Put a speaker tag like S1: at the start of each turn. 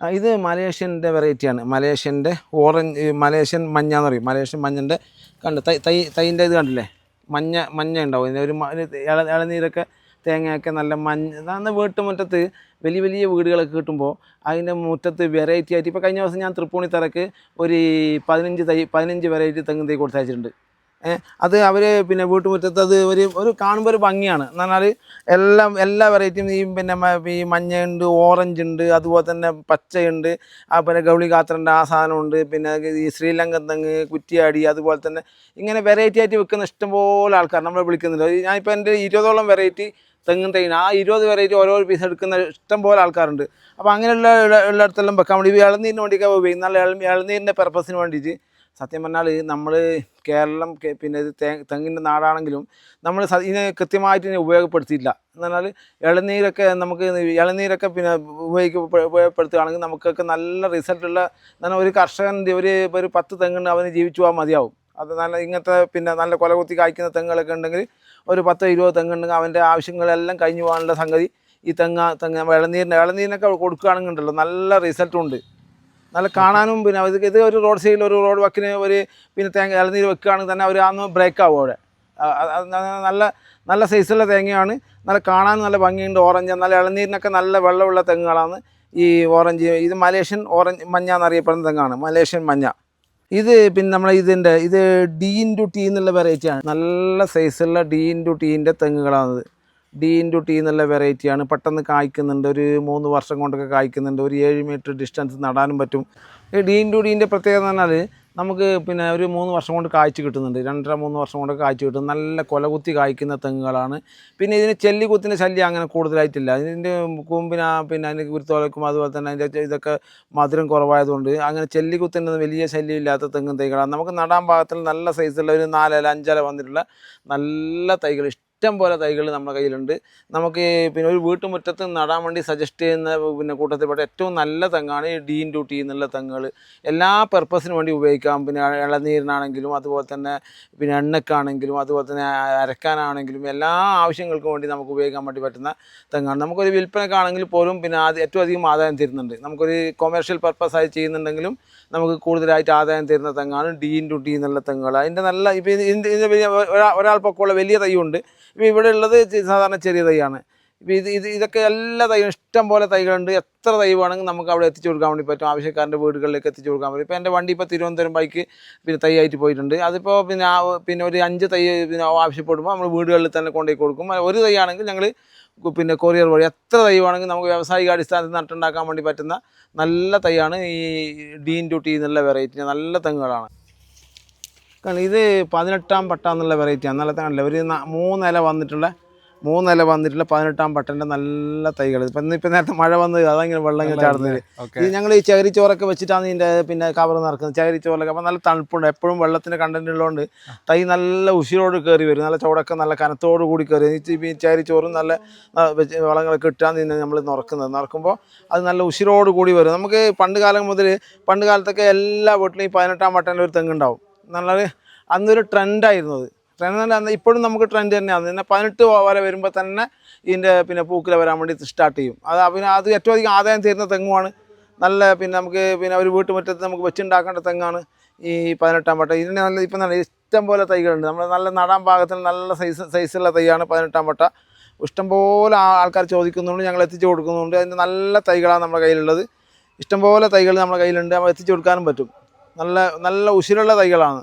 S1: ഇത് മലേഷ്യന്റെ വെറൈറ്റിയാണ്. മലേഷ്യന്റെ orange Malaysian മഞ്ഞ എന്ന് പറയും. മലേഷ്യൻ മഞ്ഞന്റെ കണ്ട് തൈ തൈ തൈന്റെ ഇത് കണ്ടില്ലേ? മഞ്ഞ മഞ്ഞ ഉണ്ടാവും. ഇതിന്റെ ഒരു ഇളനീരൊക്കെ തേങ്ങയൊക്കെ നല്ല മഞ്ഞ അന്ന് വീട്ടുമുറ്റത്ത് വലിയ വലിയ വീടുകളൊക്കെ കിട്ടുമ്പോൾ അതിന്റെ മുറ്റത്ത് വെറൈറ്റി ആയിട്ട് ഇപ്പോൾ കഴിഞ്ഞ ദിവസം ഞാൻ തൃപ്പൂണിത്തറക്ക് ഒരു പതിനഞ്ച് തൈ പതിനഞ്ച് വെറൈറ്റി തെങ്ങ് തൈ കൊടുത്തയച്ചിട്ടുണ്ട്. അത് അവർ പിന്നെ വീട്ടുമുറ്റത്ത് അത് ഒരു ഒരു കാണുമ്പോൾ ഒരു ഭംഗിയാണ്. എന്ന് പറഞ്ഞാൽ എല്ലാം എല്ലാ വെറൈറ്റിയും ഈ പിന്നെ ഈ മഞ്ഞയുണ്ട് ഓറഞ്ച് ഉണ്ട് അതുപോലെ തന്നെ പച്ചയുണ്ട്. പിന്നെ ഗൗളി കാത്രന്റെ ആ സാധനമുണ്ട്. പിന്നെ ഈ ശ്രീലങ്കൻ തെങ്ങ് കുറ്റിയാടി അതുപോലെ തന്നെ ഇങ്ങനെ വെറൈറ്റി ആയിട്ട് വെക്കുന്ന ഇഷ്ടംപോലെ ആൾക്കാർ നമ്മളെ വിളിക്കുന്നുണ്ട്. ഞാനിപ്പോൾ എന്റെ ഇരുപതോളം വെറൈറ്റി തെങ്ങും തൈന ആ ഇരുപത് വെറൈറ്റി ഓരോ പീസ് എടുക്കുന്ന ഇഷ്ടം പോലെ ആൾക്കാരുണ്ട്. അപ്പോൾ അങ്ങനെയുള്ള ഉള്ള- ഉള്ളിടത്തെല്ലാം വെക്കാൻ വേണ്ടി ഇളനീരിന് വേണ്ടിയൊക്കെ ഉപയോഗിക്കും. നല്ല ഇള- ഇളനീരിന്റെ പർപ്പസിന് വേണ്ടിയിട്ട് സത്യം പറഞ്ഞാൽ നമ്മൾ കേരളം പിന്നെ തെങ്ങിന്റെ നാടാണെങ്കിലും നമ്മൾ ഇതിനെ കൃത്യമായിട്ട് ഇതിനെ ഉപയോഗപ്പെടുത്തിയില്ല എന്ന് പറഞ്ഞാൽ ഇളനീരൊക്കെ നമുക്ക് ഇളനീരൊക്കെ പിന്നെ ഉപയോഗിക്ക ഉപയോഗപ്പെടുത്തുകയാണെങ്കിൽ നമുക്കൊക്കെ നല്ല റിസൾട്ടുള്ള എന്നാൽ ഒരു കർഷകൻ ഒരു ഒരു പത്ത് തെങ്ങുണ്ട് അവന് ജീവിച്ചു പോകാൻ മതിയാവും. അത് നല്ല ഇങ്ങനത്തെ പിന്നെ നല്ല കൊലകുത്തി കായ്ക്കുന്ന തെങ്ങുകളൊക്കെ ഉണ്ടെങ്കിൽ ഒരു പത്തോ ഇരുപതോ തെങ്ങുണ്ടെങ്കിൽ അവന്റെ ആവശ്യങ്ങളെല്ലാം കഴിഞ്ഞു പോകാനുള്ള സംഗതി ഈ തെങ്ങ തെങ്ങ് ഇളനീരിന്റെ ഇളനീരിനൊക്കെ കൊടുക്കുകയാണെങ്കിൽ ഉണ്ടല്ലോ നല്ല റിസൾട്ടും ഉണ്ട്. നല്ല കാണാനും പിന്നെ ഇത് ഇത് ഒരു റോഡ് സൈഡിൽ ഒരു റോഡ് വക്കിന് ഒരു പിന്നെ തേങ്ങ ഇളനീര് വെക്കുകയാണെങ്കിൽ തന്നെ അവർ അന്ന് ബ്രേക്ക് ആവും അവിടെ. നല്ല നല്ല സൈസുള്ള തേങ്ങയാണ്. നല്ല കാണാൻ നല്ല ഭംഗിയുണ്ട് ഓറഞ്ച് നല്ല ഇളനീരിനൊക്കെ നല്ല വെള്ളമുള്ള തെങ്ങുകളാണ് ഈ ഓറഞ്ച് ഇത് മലേഷ്യൻ ഓറഞ്ച് മഞ്ഞ എന്നറിയപ്പെടുന്ന തെങ്ങാണ്. മലേഷ്യൻ മഞ്ഞ. ഇത് പിന്നെ നമ്മളെ ഇതിന്റെ ഇത് ഡി ഇന്റു ടി എന്നുള്ള വെറൈറ്റിയാണ് നല്ല സൈസുള്ള ഡി ഇന്റു ടീന്റെ തെങ്ങുകളാണത് ഡി ഇന്റു ടി എന്നുള്ള വെറൈറ്റിയാണ് പെട്ടെന്ന് കായ്ക്കുന്നുണ്ട്. ഒരു മൂന്ന് വർഷം കൊണ്ടൊക്കെ കായ്ക്കുന്നുണ്ട്. ഒരു ഏഴ് മീറ്റർ ഡിസ്റ്റൻസ് നടാനും പറ്റും. ഡി ഇന്റു ഡീന്റെ പ്രത്യേകത എന്ന് പറഞ്ഞാൽ നമുക്ക് പിന്നെ ഒരു മൂന്ന് വർഷം കൊണ്ട് കായ്ച്ചു കിട്ടുന്നുണ്ട്. രണ്ടര മൂന്ന് വർഷം കൊണ്ട് കായ്ച്ചു കിട്ടും. നല്ല കൊലകുത്തി കായ്ക്കുന്ന തെങ്ങുകളാണ്. പിന്നെ ഇതിന് ചെല്ലിക്കുത്തിന്റെ ശല്യം അങ്ങനെ കൂടുതലായിട്ടില്ല. ഇതിന്റെ കൂമ്പിന പിന്നെ അതിന്റെ കുരുത്തോലക്കും അതുപോലെ തന്നെ അതിന്റെ ഇതൊക്കെ മധുരം കുറവായതുകൊണ്ട് അങ്ങനെ ചെല്ലിക്കുത്തിന്റെ വലിയ ശല്യം ഇല്ലാത്ത തെങ്ങും തൈകളാണ്. നമുക്ക് നടാൻ ഭാഗത്തിൽ നല്ല സൈസുള്ള ഒരു നാലല അഞ്ചല വന്നിട്ടുള്ള നല്ല തൈകൾ ഇഷ്ടം പോലെ തൈകൾ നമ്മുടെ കയ്യിലുണ്ട്. നമുക്ക് പിന്നെ ഒരു വീട്ടുമുറ്റത്ത് നടാൻ വേണ്ടി സജസ്റ്റ് ചെയ്യുന്ന പിന്നെ കൂട്ടത്തിൽപ്പെട്ട ഏറ്റവും നല്ല തെങ്ങാണ് ഈ ഡീൻ ഡ്യൂട്ടി എന്നുള്ള തെങ്ങുകൾ. എല്ലാ പർപ്പസിനും വേണ്ടി ഉപയോഗിക്കാം. പിന്നെ ഇളനീരിനാണെങ്കിലും അതുപോലെ തന്നെ പിന്നെ എണ്ണക്കാണെങ്കിലും അതുപോലെ തന്നെ അരക്കാനാണെങ്കിലും എല്ലാ ആവശ്യങ്ങൾക്കും വേണ്ടി നമുക്ക് ഉപയോഗിക്കാൻ വേണ്ടി പറ്റുന്ന തെങ്ങാണ്. നമുക്കൊരു വിൽപ്പനക്കാണെങ്കിൽ പോലും പിന്നെ ആദ്യം ഏറ്റവും അധികം ആദായം തരുന്നുണ്ട്. നമുക്കൊരു കൊമേഴ്ഷ്യൽ പർപ്പസായി ചെയ്യുന്നുണ്ടെങ്കിലും നമുക്ക് കൂടുതലായിട്ട് ആദായം തരുന്ന തെങ്ങാണ് ഡീൻ ടു ടി എന്നുള്ള തെങ്ങുകൾ. അതിന്റെ നല്ല ഇപ്പോൾ ഇതിന്റെ ഒരാൾ പൊക്കമുള്ള വലിയ തൈയുണ്ട്. ഇപ്പോൾ ഇവിടെ ഉള്ളത് സാധാരണ ചെറിയ തൈയാണ്. ഇപ്പോൾ ഇത് ഇത് ഇതൊക്കെ എല്ലാ തൈയും ഇഷ്ടം പോലെ തൈകളുണ്ട്. എത്ര തൈ വേണമെങ്കിൽ നമുക്ക് അവിടെ എത്തിച്ചു കൊടുക്കാൻ വേണ്ടി പറ്റും. ആവശ്യക്കാരന്റെ വീടുകളിലേക്ക് എത്തിച്ചു കൊടുക്കാൻ പറ്റും ഇപ്പോൾ എന്റെ വണ്ടി ഇപ്പോൾ തിരുവനന്തപുരം ബൈക്ക് പിന്നെ തൈ ആയിട്ട് പോയിട്ടുണ്ട്. അതിപ്പോൾ പിന്നെ പിന്നെ ഒരു അഞ്ച് തൈ പിന്നെ ആവശ്യപ്പെടുമ്പോൾ നമ്മൾ വീടുകളിൽ തന്നെ കൊണ്ടുപോയി കൊടുക്കും. ഒരു തൈ ആണെങ്കിൽ ഞങ്ങൾ പിന്നെ കൊറിയർ വഴി എത്ര തൈ വേണമെങ്കിൽ നമുക്ക് വ്യാവസായിക അടിസ്ഥാനത്തിൽ നട്ടുണ്ടാക്കാൻ വേണ്ടി പറ്റുന്ന നല്ല തൈയാണ് ഈ ഡീൻ ടു ടി എന്നുള്ള വെറൈറ്റി നല്ല തെങ്ങുകളാണ്. കാരണം ഇത് പതിനെട്ടാം പട്ട എന്നുള്ള വെറൈറ്റിയാണ് നല്ല തേങ്ങല്ല ഒരു മൂന്നില വന്നിട്ടുള്ള മൂന്നില വന്നിട്ടുള്ള പതിനെട്ടാം പട്ടന്റെ നല്ല തൈകൾ ഇപ്പം ഇന്നിപ്പോൾ നേരത്തെ മഴ വന്ന് അതങ്ങനെ വെള്ളം ഇങ്ങനെ ചാടുന്നത്. ഇത് ഞങ്ങൾ ഈ ചകിരിച്ചോറൊക്കെ വെച്ചിട്ടാണ് ഇതിന്റെ പിന്നെ കവർ നിറക്കുന്നത് ചകിരിച്ചോറൊക്കെ അപ്പോൾ നല്ല തണുപ്പുണ്ട്. എപ്പോഴും വെള്ളത്തിന്റെ കണ്ടന്റ് ഉള്ളതുകൊണ്ട് തൈ നല്ല ഉശിരോട് കയറി വരും. നല്ല ചുവടൊക്കെ നല്ല കനത്തോട് കൂടി കയറി ഈ ചകിരിച്ചോറും നല്ല വളങ്ങളൊക്കെ ഇട്ടാണ് ഇതിനെ നമ്മൾ നിറക്കുന്നത്. നിറക്കുമ്പോൾ അത് നല്ല ഉശിരോട് കൂടി വരും. നമുക്ക് പണ്ട് കാലം മുതൽ പണ്ട് കാലത്തൊക്കെ എല്ലാ വീട്ടിലും ഈ പതിനെട്ടാം പട്ടന്റെ ഒരു തെങ്ങുണ്ടാവും നല്ലൊരു അന്നൊരു ട്രെൻഡായിരുന്നു അത്. ട്രെൻഡ് അന്ന് ഇപ്പോഴും നമുക്ക് ട്രെൻഡ് തന്നെയാണ് പിന്നെ പതിനെട്ട് വര വരുമ്പോൾ തന്നെ ഇതിന്റെ പിന്നെ പൂക്കില വരാൻ വേണ്ടി സ്റ്റാർട്ട് ചെയ്യും. അത് പിന്നെ അത് ഏറ്റവും അധികം ആദായം തരുന്ന തെങ്ങുമാണ്. നല്ല പിന്നെ നമുക്ക് പിന്നെ ഒരു വീട്ടുമുറ്റത്ത് നമുക്ക് വെച്ചുണ്ടാക്കേണ്ട തെങ്ങാണ് ഈ പതിനെട്ടാം പട്ട ഇതിന് നല്ല ഇപ്പം നല്ല ഇഷ്ടം പോലെ തൈകളുണ്ട്. നമ്മൾ നല്ല നടാൻ പാകത്തിൽ നല്ല സൈസ് സൈസുള്ള തൈയാണ് പതിനെട്ടാം പട്ട ഇഷ്ടംപോലെ ആൾക്കാർ ചോദിക്കുന്നുണ്ട്. ഞങ്ങൾ എത്തിച്ചു കൊടുക്കുന്നുണ്ട്. അതിന്റെ നല്ല തൈകളാണ് നമ്മുടെ കയ്യിലുള്ളത്. ഇഷ്ടംപോലെ തൈകൾ നമ്മുടെ കയ്യിലുണ്ട്. നമ്മൾ എത്തിച്ചു കൊടുക്കാനും പറ്റും. നല്ല നല്ല ഉശിരുള്ള തൈകളാണ്.